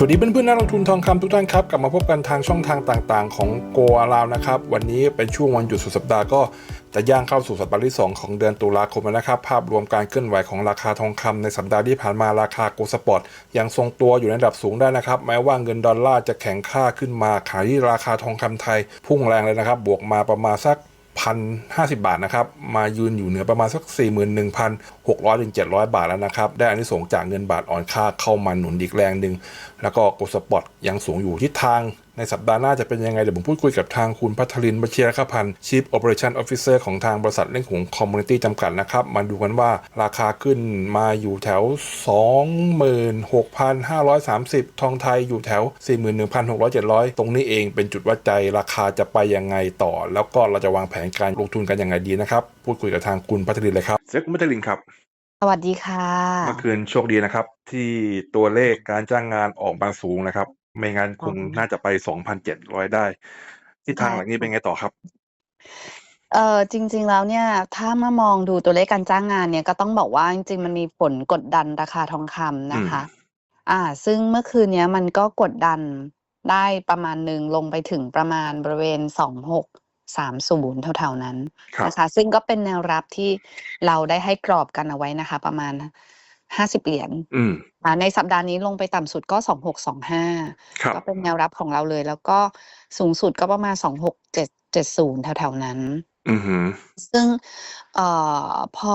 สวัสดีเพื่อนๆนักลงทุนทองคำทุกท่านครับ กลับมาพบกันทางช่องทางต่างๆ ของโกอาลาวนะครับ วันนี้เป็นช่วงวันหยุดสุดสัปดาห์ก็จะย่างเข้าสู่สัปดาห์ที่ 2 ของเดือนตุลาคมแล้วนะครับ ภาพรวมการเคลื่อนไหวของราคาทองคำในสัปดาห์ที่ผ่านมาราคาโกลสปอร์ตยังทรงตัวอยู่ในระดับสูงได้นะครับ แม้ว่าเงินดอลลาร์จะแข็งค่าขึ้นมาขายที่ราคาทองคำไทยพุ่งแรงเลยนะครับ บวกมาประมาณสัก พันห้าสิบาทนะครับ มายืนอยู่เหนือประมาณสัก 41,600ถึง700 บาทแล้วนะครับ ได้อันนี้ส่งจากเงินบาทอ่อนค่าเข้ามาหนุนอีกแรงหนึ่ง แล้วก็กดสปอร์ตยังสูงอยู่ทิศทาง ในสัปดาห์หน้าจะเป็นยังไง เดี๋ยวผมพูดคุยกับทางคุณพัทรินทร์วชิรคพันธ์ Chief Operation Officer ของทางบริษัทเล่งหงคอมมูนิตี้จำกัดนะครับ มาดูกันว่าราคาขึ้นมาอยู่แถว 26,530 ทองไทยอยู่แถว 41,600 ตรงนี้เองเป็นจุดวัดใจราคาจะไปยังไงต่อ แล้วก็เราจะวางแผนการลงทุนกันยังไงดีนะครับ พูดคุยกับทางคุณพัทรินทร์เลยครับเซ็กคุณพัทรินทร์ครับสวัสดีค่ะ เมื่อคืนโชคดีนะครับ ที่ตัวเลขการจ้างงานออกมาสูงนะครับ ไม่งั้นคงอ๋อน่าจะไป 2,700 ได้ ทิศทางใช่หลังนี้เป็นไงต่อครับ เออจริง ๆ แล้วเนี่ย ถ้ามามองดูตัวเลขการจ้างงานเนี่ย ก็ต้องบอกว่า จริง ๆ มันมีผลกดดันราคาทองคำนะคะอ่า ซึ่งเมื่อคืนเนี้ยมันก็กดดันได้ประมาณหนึ่ง ลงไปถึงประมาณบริเวณสองหกสามศูนย์แถว ๆ นั้นครับนะคะ ซึ่งก็เป็นแนวรับที่เราได้ให้กรอบกันเอาไว้นะคะ ประมาณ ห้าสิบเหรียญอืมอ่าในสัปดาห์นี้ลงไปต่ำสุดก็สองหกสองห้าครับก็เป็นแนวรับของเราเลย แล้วก็สูงสุดก็ประมาณสองหกเจ็ดเจ็ดศูนย์แถวๆนั้นอือหือซึ่งเอ่อพอ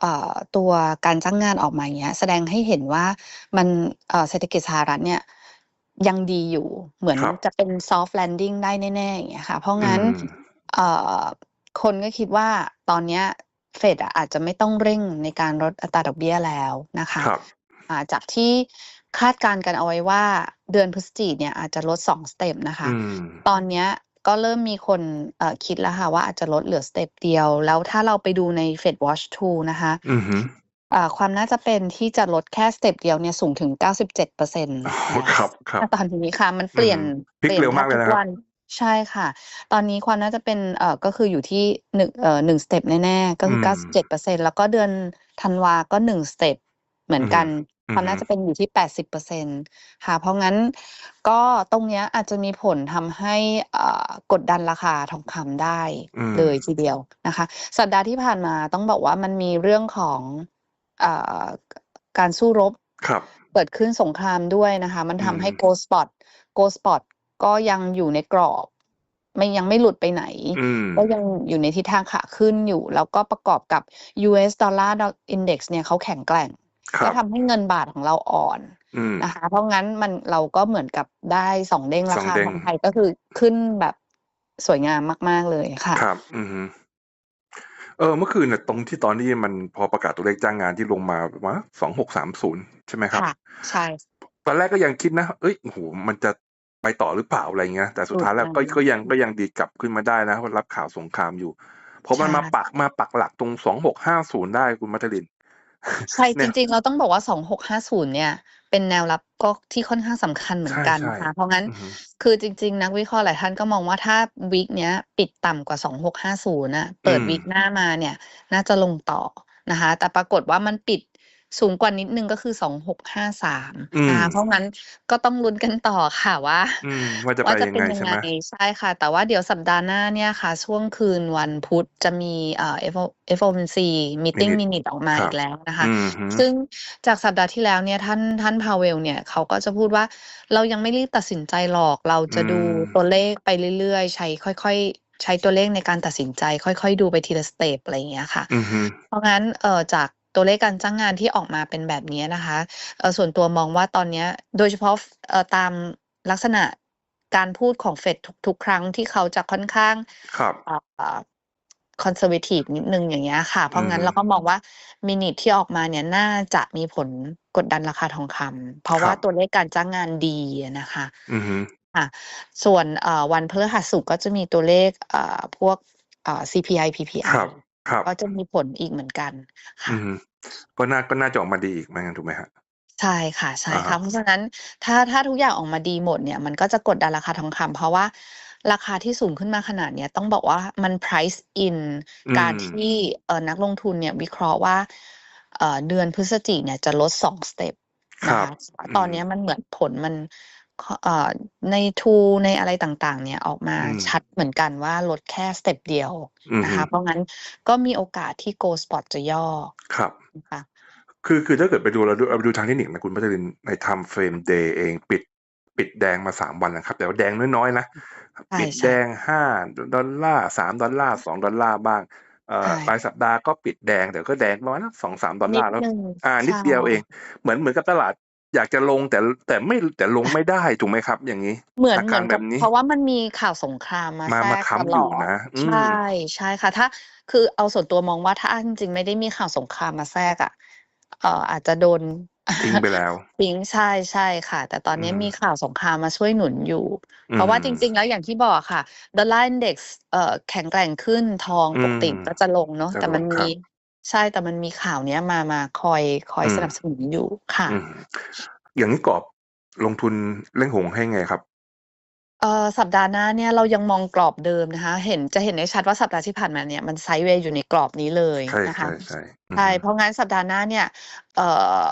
เอ่อตัวการจ้างงานออกมาอย่างเงี้ย แสดงให้เห็นว่ามันเอ่อเศรษฐกิจสหรัฐเนี่ยยังดีอยู่เหมือนครับจะเป็น soft landing ได้แน่ๆอย่างเงี้ยค่ะ เพราะงั้นอืมเอ่อคนก็คิดว่าตอนเนี้ย เฟดอะอาจจะไม่ต้องเร่งในการลดอัตราดอกเบี้ยแล้วนะคะครับอ่าจากที่คาดการณ์กันเอาไว้ว่าเดือนพฤศจิกเนี่ยอาจจะลดสองสเต็ปนะคะอืมตอนเนี้ยก็เริ่มมีคนเอ่อคิดแล้วค่ะว่าอาจจะลดเหลือสเต็ปเดียว แล้วถ้าเราไปดูใน Fed Watch 2 นะคะอือหืออ่าความน่าจะเป็นที่จะลดแค่สเต็ปเดียวเนี่ยสูงถึง 97%เปอร์เซ็นต์โอ้ครับครับตอนนี้ค่ะ มันเปลี่ยนอืมพลิกเปลี่ยนเร็วมากเลยแทบนะครับทุวัน ใช่ค่ะ ตอนนี้ความน่าจะเป็น เอ่อ ก็คืออยู่ที่หนึ่งเอ่อหนึ่งสเต็ปแน่ๆ ก็คือม97เปอร์เซ็นต์แล้วก็เดือนธันวาก็หนึ่งสเต็ปเหมือนกัน อือฮึความน่าจะเป็นอยู่ที่80เปอร์เซ็นต์ค่ะ เพราะงั้นก็ตรงเนี้ยอาจจะมีผลทำให้อ่ากดดันราคาทองคำได้อืม เลยทีเดียวนะคะ สัปดาห์ที่ผ่านมาต้องบอกว่ามันมีเรื่องของอ่าการสู้รบ ครับ เกิดขึ้นสงครามด้วยนะคะ มันอืทำให้มโกลสปอตโกลสปอตก็ยังอยู่ในกรอบ ไม่ยังไม่หลุดไปไหนอืมก็ยังอยู่ในทิศทางขาขึ้นอยู่ แล้วก็ประกอบกับ US Dollar Index เนี่ยเขาแข็งแกร่งคก็รับทำให้เงินบาทของเราอ่อนอืมนะคะ เพราะงั้นมันเราก็เหมือนกับได้สองเด้งราสองคาเด้งทองไทยก็คือขึ้นแบบสวยงามมาก ๆเลยค่ะ ครับ อือหือเออเมื่อคืนน่ะตรงที่ตอนที่มันพอประกาศตัวเลขจ้างงานที่ลงมาว่าสองหกสามศูนย์ใช่ไหมครับค่ะใช่ตอนแรกก็ยังคิดนะ เอ้ยโอ้โหมันจะ ไปต่อหรือเปล่าอะไรเงี้ยแต่สุดท้ายแล้วก็ถูกต้องก็ยังก็ยังดีกลับขึ้นมาได้นะเพราะรับข่าวสงครามอยู่พอมันใช่มาปักมาปักหลักตรงสองหกห้าศูนย์ได้คุณมัทลินใช่เนี่จยริง ๆ เราต้องบอกว่า2650เนี่ย เป็นแนวรับก็ที่ค่อนข้างสำคัญเหมือนใช่กันใช่นะคะเพราะงั้นอือหือคือจริง ๆ นักวิเคราะห์หลายท่านก็มองว่าถ้าวีคเนี้ยปิดต่ำกว่า2650น่ะเปิดอืมวีคหน้ามาเนี่ย น่าจะลงต่อนะคะ แต่ปรากฏว่ามันปิด สูงกว่านิดนึงก็คือ2653อืมนะคะเพราะงั้นก็ต้องลุ้นกันต่อค่ะว่าอืมว่าจะไปว่าจะยังเป็นไงยังใช่ไงไหมใช่ค่ะ แต่ว่าเดี๋ยวสัปดาห์หน้าเนี่ยค่ะ ช่วงคืนวันพุธจะมีเอ่อ FOMC meeting Minute minute ออกมาครัอีบกแล้วนะคะอืมหือซึ่งจากสัปดาห์ที่แล้วเนี่ยท่านท่านพาเวลเนี่ยเขาก็จะพูดว่าเรายังไม่รีบตัดสินใจหรอกเราจะดูอืมตัวเลขไปเรื่อยๆ ใช้ค่อย ๆใช้ตัวเลขในการตัดสินใจค่อยๆ ดูไปทีละสเต็ปอะไรอย่างเงี้ยค่ะอือหือเพราะงั้นเอ่อจาก ตัวเลขการจ้างงานที่ออกมาเป็นแบบนี้นะคะเอ่อส่วนตัวมองว่าตอนเนี้ยโดยเฉพาะเอ่อตามลักษณะการพูดของเฟดทุก ๆ ครั้งที่เขาจะค่อนข้างครับคอนเซอร์เวทีฟนิดนึงอย่างเงี้ยค่ะ เพราะงั้นอืมเราก็มองว่ามินิที่ออกมาเนี่ยน่าจะมีผลกดดันราคาทองคำเพราะครัว่าบตัวเลขการจ้างงานดีอะนะคะอือหือค่ะส่วนเอ่อวันพฤหัสศุกร์ก็จะมีตัวเลขเอ่อพวกเอ่อ CPI ค PPI รับ ครับ ก็จะมีผลอีกเหมือนกันอืค่ะอหือก็น่า ก็น่าจะออกมาดีอีกไม่งั้นถูกไหมฮะใช่ค่ะ ใช่อ่าค่ะ เพราะฉะนั้น ถ้า ถ้าทุกอย่างออกมาดีหมดเนี่ย มันก็จะกดดันราคาทองคำ เพราะว่าราคาที่สูงขึ้นมาขนาดเนี้ย ต้องบอกว่ามัน price in อืการมที่ เอ่อ นักลงทุนเนี่ยวิเคราะห์ว่า เอ่อ เดือนพฤศจิกเนี่ยจะลดสองสเต็ป คนะรับคะอืตอนม เนี้ยมันเหมือนผลมันคเอ่อ ในทูในอะไรต่างๆ เนี่ยออกมาอืมชัดเหมือนกันว่าลดแค่สเต็ปเดียวอือนะฮึคะเพราะงั้นก็มีโอกาสที่ Gold Spot จะย่อครับนะคะคือคือถ้าเกิดไปดูเราดูเราไปดูทางเทคนิคนะคุณพัชรินใน time frame day เองปิดปิดแดงมาสามวันนะครับ แต่ว่าแดงน้อยๆนะใช่ปิดใช่แดงห้าดอลลาร์สามดอลลาร์สองดอลลาร์บ้างเอ่อใช่รายสัปดาห์ก็ปิดแดงแต่ก็แดงประมาณสองสามดอลนิลาดร์แล้วหนึ่งอ่านิดใช่เดียวเอง เหมือนเหมือนกับตลาด อยากจะลงแต่ แต่ไม่ แต่ลงไม่ได้ถูกไหมครับ อย่างนี้ เหมือนอาเหกามืรอนแบกับบนี้ เพราะว่ามันมีข่าวสงครามมามา แทรมากตค้ำอลยู่อด นะ อืใชม่ใช่ค่ะ ถ้า คือเอาส่วนตัวมองว่าถ้าจริง ๆ ไม่ได้มีข่าวสงครามมาแทรกอะเอ่อ อาจจะโดน ทิ้งไปแล้ว ทิ้ง ใช่ ใช่ค่ะ แต่ตอนอืนี้มมีข่าวสงครามมาช่วยหนุนอยู่ อืเพราะว่าจมริงๆ แล้วอย่างที่บอกค่ะ ดอลลาร์อินเด็กซ์ เอ่อ แข็งแกร่งขึ้น ทองอืปกม ติก็จะลงเนาะ จะแต่ลมันงคมี รับ ใช่แต่มันมีข่าวเนี้ยมามาคอยคอยอืสมนับสนุนอยู่ค่ะอืมอย่างนี้กรอบลงทุนเล่งหงให้ไงครับเอ่อสัปดาห์หน้าเนี่ยเรายังมองกรอบเดิมนะคะ เห็นจะเห็นได้ชัดว่าสัปดาห์ที่ผ่านมาเนี่ยมันไซด์เวย์อยู่ในกรอบนี้เลยใช่นะใช่คะใช่อือใช่ฮึเพราะงั้นสัปดาห์หน้าเนี่ยเอ่อ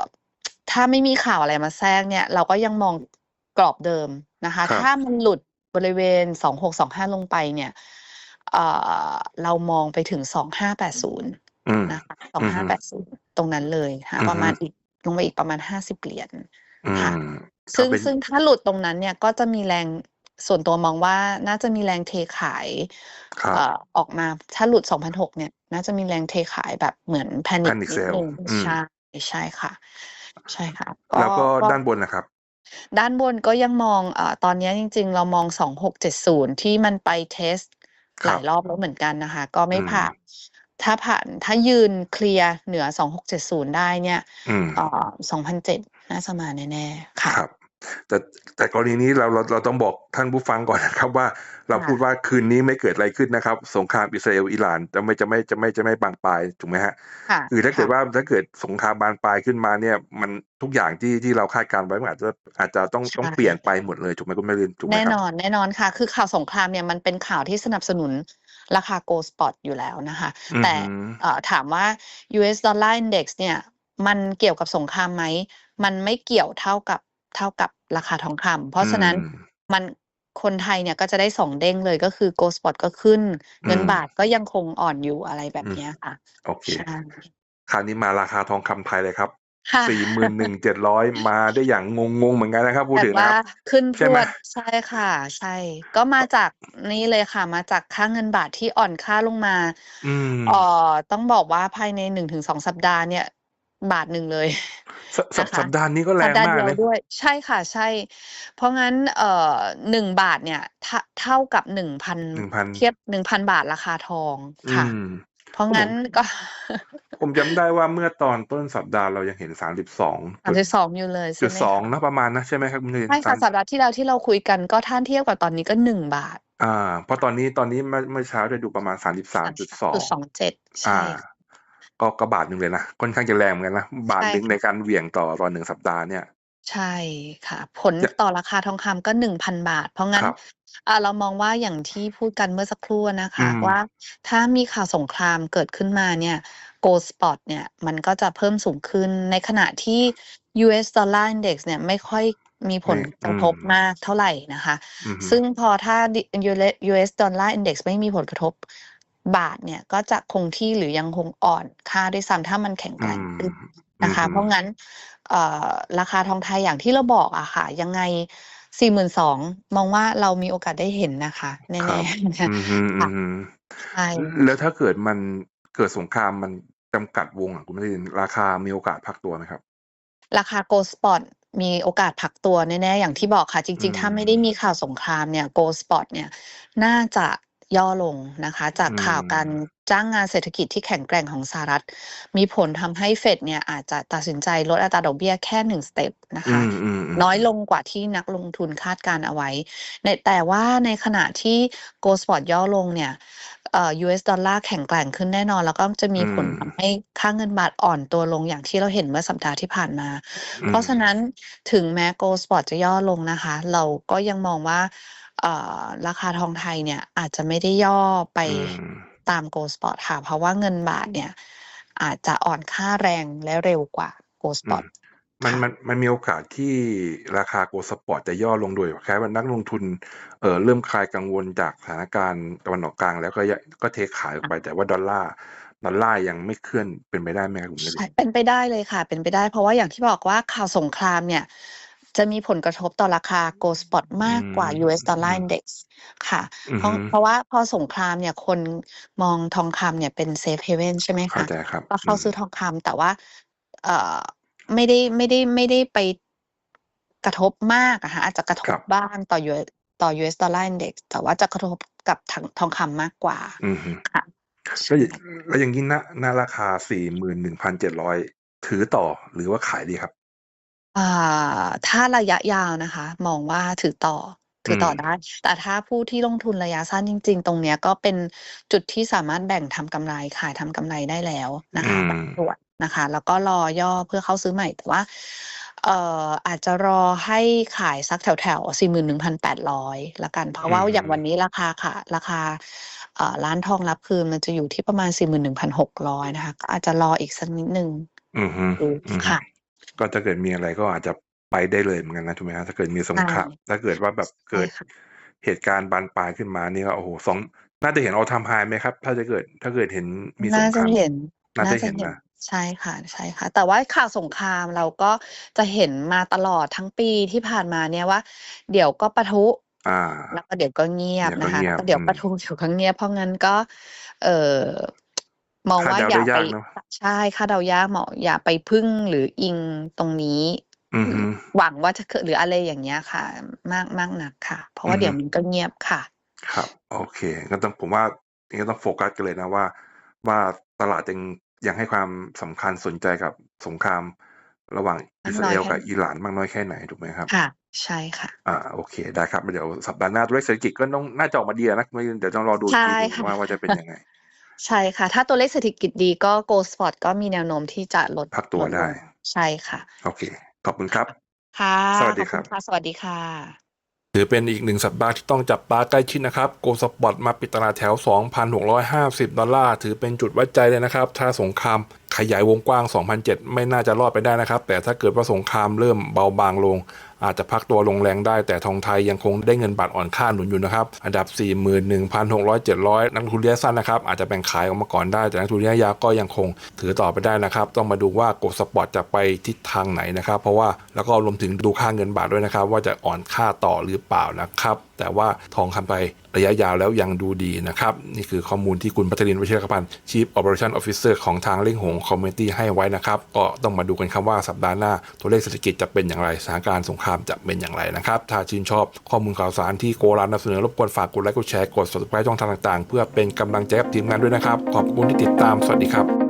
ถ้าไม่มีข่าวอะไรมาแทรกเนี่ย เราก็ยังมองกรอบเดิมนะคะครับถ้ามันหลุดบริเวณสองหกสองห้าลงไปเนี่ยเอ่อเรามองไปถึงสองห้าแปดศูนย์อืม นะคะสองอือห้าฮึแปดศูนย์ตรงนั้นเลยค่ะอือประฮึมาณอีกลงไปอีกประมาณห้าสิบเหรียญอืค่ะมเอาซึ่งเป็นซึ่งถ้าหลุดตรงนั้นเนี่ยก็จะมีแรงส่วนตัวมองว่าน่าจะมีแรงเทขายครับเอ่อออกมาถ้าหลุดสองพันหกเนี่ย น่าจะมีแรงเทขายแบบเหมือนแพนิค panic นิด sell นึงอืมใช่ใช่ค่ะ ใช่ค่ะก็แล้วก็ก็ด้านบนนะครับ ด้านบนก็ยังมองเอ่อตอนนี้จริง ๆ เรามองสองหกเจ็ดศูนย์ที่มันไปเทสคหรัลาบยรอบแล้วเหมือนกันนะคะ ก็อืไม่มผ่าน ถ้าผ่านถ้ายืนเคลียร์เหนือสองหกเจ็ดศูนย์ได้เนี่ยอืมเอ่อสองพันเจ็ดน่าจะมาแน่ๆค่ะครับแต่แต่กรณีนี้เราเราเราต้องบอกท่านผู้ฟังก่อนนะครับว่าเราค่ะพูดว่าคืนนี้ไม่เกิดอะไรขึ้นนะครับ สงครามอิสราเอลอิหร่านจะไม่จะไม่จะไม่จะไม่บานปลายถูกไหมฮะค่ะคือถ้าเกิดค่ะว่าถ้าเกิดสงครามบานปลายขึ้นมาเนี่ย มันทุกอย่างที่ที่เราคาดการณ์ไว้มันอาจจะอาจจะต้องใช่ต้องเปลี่ยนไปหมดเลยถูกไหมคุณแม่ลินถูกไหมแน่ครันบอนแน่นอนค่ะ คือข่าวสงครามเนี่ยมันเป็นข่าวที่สนับสนุน ราคา Gold Spot อยู่แล้วนะคะอือแต่หือเอ่อถามว่า US Dollar Index เนี่ยมันเกี่ยวกับสงครามไหม มันไม่เกี่ยวเท่ากับเท่ากับราคาทองคำเพอืราะฉะนั้นมมันคนไทยเนี่ยก็จะได้สองเด้งเลยก็คือ Gold Spot ก็ขึ้นอืเงินมบาทก็ยังคงอ่อนอยู่อะไรแบบอืมเนี้ยค่ะ โอเคใช่คราวนี้มาราคาทองคำไทยเลยครับ ค่ะสี่หมื่นหนึ่งเจ็ดร้อยมาได้อย่างงง ๆ เหมือนกันนะครับ พูดแบบถึงนะว่าครับ ขึ้นพใช่รไหม วด ใช่ค่ะ ใช่ ก็มาจากนี่เลยค่ะ มาจากค่าเงินบาทที่อ่อนค่าลงมา อืมเอ่อต้องบอกว่าภายในหนึ่งถึงสองสัปดาห์เนี่ย บาทหนึ่งเลย สสัปนะคะสัปดาห์นี้ก็แรสัปงดาห์มากเดียวเลยด้วย ใช่ค่ะ ใช่ เพราะงั้น เอ่อหนึ่งบาทเนี่ย เท่า เท่ากับหนึ่งพันหนึ่งพัน เทียบหนึ่งพันบาทราคาทองอืค่ะ ม เพราะก็ผงั้นมก็ผมจำได้ว่าเมื่อตอนต้นสัปดาห์เรายังเห็นสามสิบสองสามสิบสองอยู่เลยจุใช่ดไหมสองคะนะประมาณนะใช่ไหมครับคุณลินใช่สาค่ะมสัปดาห์ที่แล้วที่เราคุยกันก็ถ้าเทียบกับตอนนี้ก็หนึ่งบาทอ่าเพราะตอนนี้ตอนนี้เมื่อเมื่อเช้าได้ดูประมาณสามสิบสามจุดสอจุงดสองเจ็ดอ่าใช่ก็ก็บาทหนึ่งเลยนะค่อนข้างจะแรงเหมือนกันนะบาทใช่หนึ่งในค่ะการเหวี่ยงต่อต่อหนึ่งสัปดาห์เนี่ย ใช่ค่ะ ผลจะต่อราคาทองคำก็หนึ่งพันบาท เพราะคงั้นรับ อ่า เรามองว่าอย่างที่พูดกันเมื่อสักครู่นะอืคะม ว่า ถ้ามีข่าวสงครามเกิดขึ้นมาเนี่ย Gold Spot เนี่ย มันก็จะเพิ่มสูงขึ้น ในขณะที่ US Dollar Index เนี่ยไม่ค่อยมีผไม่ ลกอืระทมบมากเท่าไหร่นะคะ อือฮึ ซึ่งพอถ้า US Dollar Index ไม่มีผลกระทบ บาทเนี่ยก็จะคงที่หรือยังคงอ่อนค่าด้วยซ้ำ ถ้ามันแข็งอืแกร่งม ขึ้นอืนะอคะ ฮึ เพราะงั้น เอ่อ ราคาทองไทยอย่างที่เราบอกอะค่ะ ยังไง 42,000มองว่าเรามีโอกาสได้เห็นนะคะคแน่รับๆอือฮึอืค่ะอฮึใช่แล้วถ้าเกิดมันเกิดสงครามมันจำกัดวงอะคุณไม่ได้ยินราคามีโอกาสพักตัวไหมครับ ราคา Gold Spot มีโอกาสผักตัวแน่ๆอย่างที่บอกค่ะจอืริง ๆ ถ้าไม่มได้มีข่าวสงครามเนี่ย Gold Spot เนี่ย น่าจะย่อลงนะคะ จากอืข่าวการม จ้างงานเศรษฐกิจที่แข็งแกร่งของสหรัฐ มีผลทำให้เฟดเนี่ยอาจจะตัดสินใจลดอัตราดอกเบี้ยแค่หนึ่งสเต็ปนะอืคะมอืมอืมน้อยลงกว่าที่นักลงทุนคาดการณ์เอาไว้ในแต่ว่าในขณะที่ Gold Spot ย่อลงเนี่ยเอ่อ US ดอลลาร์แข็งแกร่งขึ้นแน่นอน แล้วก็จะมีอืผมลมทำให้ค่าเงินบาทอ่อนตัวลงอย่างที่เราเห็นเมื่อสัปดาห์ที่ผ่านมาอืเพมราะฉะนั้นถึงแม้ Gold Spot จะย่อลงนะคะ เราก็ยังมองว่าเอ่อราคาทองไทยเนี่ยอาจจะไม่ได้ย่อไป อืมตาม Gold Spot ค่ะ เพราะว่าเงินบาทเนี่ย อาจจะอ่อนค่าแรงและเร็วกว่า Gold อื Spot มมันค่ะมันมันมีโอกาสที่ราคาโกลด์สปอร์ตจะย่อลงโดยคล้ายว่านักลงทุนเอ่อเริ่มคลายกังวลจากสถานการณ์ตะวันออกกลาง แล้วก็ยะก็เทขายออกไปแต่ว่าดอลลาร์ดอลลาร์ยังไม่เคลื่อนเป็นไปได้ไหมครับคุณนฤใช่ทธิ์เป็นไปได้เลยค่ะ เป็นไปได้เพราะว่าอย่างที่บอกว่าข่าวสงครามเนี่ย จะมีผลกระทบต่อราคา Gold Spot อืมากกว่าม US อื Dollar ม Index ค่ะอือเพราะฮึเพราะว่าพอสงครามเนี่ยคนมองทองคำเนี่ยเป็น Safe Haven ใช่ไหมเข้าคะใจครับก็อืเข้ามซื้อทองคำแต่ว่าเอ่อไม่ได้ไม่ได้ไม่ได้ไปกระทบมากอะค่ะอาจจะกระทครับบบ้างต่อ US ต่อ US Dollar Index แต่ว่าจะกระทบกับทางทองคำมากกว่าอือฮึค่ะแล้วใช่อย่างแล้วอย่างนี้ณณราคา41,700ถือต่อหรือว่าขายดีครับ อ่า ถ้าระยะยาวนะคะ มองว่าถือต่อถือือต่อม ได้ แต่ถ้าผู้ที่ลงทุนระยะสั้นจริง ๆ ตรงเนี้ย ก็เป็นจุดที่สามารถแบ่งทำกำไร ขายทำกำไรได้แล้วนะอืคะมบางส่วนนะคะ แล้วก็รอย่อเพื่อเข้าซื้อใหม่ แต่ว่า เอ่อ อาจจะรอให้ขายสักแถว ๆ 41,800ละกัน เพอืราะว่าอย่างมวันนี้ราคาค่ะ ราคา เอ่อ ร้านทองรับคืนมันจะอยู่ที่ประมาณ 41,600 นะคะ ก็อาจจะรออีกสักนิดหนึ่ง อือฮึดูอือฮึ ค่ะ ก็ถ้าเกิดมีอะไรก็อาจจะไปได้เลยเหมือนกันนะถูกไหมครับถ้าเกิดมีสงใช่ ครามถ้าเกิดว่าแบบใช่เกิดค่ะ เหตุการณ์บานปลายขึ้นมานี่ก็โอ้โฮสองน่าจะเห็น All Time High ไหมครับ ถ้าจะเกิดถ้าเกิดเห็นมีสน่างคจะรามเห็น น่าน่าจะจะเห็นเห็นนะใช่ค่ะ ใช่ค่ะ แต่ว่าข่าวสงครามเราก็จะเห็นมาตลอดทั้งปีที่ผ่านมาเนี่ยว่า เดี๋ยวก็ปะทุอาแล้วก็เดี๋ยวก็เงียบเดี๋ยวก็นะคะเงีแล้วยบ ก็เดี๋ยวอืปะมทุเดี๋ยวก็เงียบเพราะงั้นก็ เอ่อ มองคาดว่าเดาอย่าได้ไปยากเนาะใช่คาดเดายากเหมาะอย่าไปพึ่งหรืออิงตรงนี้อือหรืฮึอหวังว่าจะเกิดหรืออะไรอย่างเงี้ยค่ะ มากมากนักค่ะ เพราะอืว่าอเดี๋ฮึยวมันก็เงียบค่ะ ครับ โอเคก็ต้องผมว่าอย่างงี้ต้องโฟกัสกันเลยนะว่า ว่าตลาดยังยังให้ความสำคัญสนใจกับสงคราม ระหว่างมาอิกสราน้อเอยลแค่กับไหนอิหร่านมากน้อยแค่ไหนถูกไหมครับ?ค่ะ ใช่ค่ะอาโอเคได้ครับเดี๋ยวสัปดาห์หน้าตัวเลขเศรษฐกิจก็ต้องน่าจะออกมาดีอะนะไม่เดี๋ยวต้องรอดูใชอีก่ทีหนึ่งค่ะว่าว่าจะเป็นยังไง ใช่ค่ะ ถ้าตัวเลขเศรษฐกิจดีก็ Gold Spot ก็มีแนวโน้มที่จะลดพักตัวลดไดล้งใช่ค่ะ โอเค ขอบคุณครับ ค่ะ สวัสขดีอบคคุรัณบค่ะสวัสดีค่ะ ถือเป็นอีกหนึ่งสัปดาห์ที่ต้องจับตาใกล้ชิดนะครับ Gold Spot มาปิดตลาดแถว 2,650 ดอลลาร์ ถือเป็นจุดวัดใจเลยนะครับ ถ้าสงครามขยายวงกว้าง2,700ไม่น่าจะรอดไปได้นะครับ แต่ถ้าเกิดว่าสงครามเริ่มเบาบางลง อาจจะพักตัวลงแรงได้แต่ทองไทยยังคงได้เงินบาทอ่อนค่าหนุนอยู่นะครับ อันดับ 41,600 700 นักทุนระยะสั้นนะครับอาจจะแบ่งขายออกมาก่อนได้ แต่นักทุนระยะยาวก็ยังคงถือต่อไปได้นะครับ ต้องมาดูว่ากดสปอร์ตจะไปทิศทางไหนนะครับ เพราะว่าแล้วก็รวมถึงดูค่าเงินบาทด้วยนะครับ ว่าจะอ่อนค่าต่อหรือเปล่านะครับ แต่ว่าทองคำไประยะยาวแล้วยังดูดีนะครับ นี่คือข้อมูลที่คุณพัชรินทร์วชิรพันธ์ Chief Operation Officer ของทางเล่งหง Community ให้ไว้นะครับ ก็ต้องมาดูกันครับว่าสัปดาห์หน้า ตัวเลขเศรษฐกิจจะเป็นอย่างไรสถานการณ์สงครามจะเป็นอย่างไรนะครับ ถ้าชื่นชอบข้อมูลข่าวสารที่โกลานำเสนอรบกวนฝากกดไลค์กดแชร์กด subscribe ช่องทางต่างๆ เพื่อเป็นกำลังใจกับทีมงานด้วยนะครับขอบคุณที่ติดตามสวัสดีครับ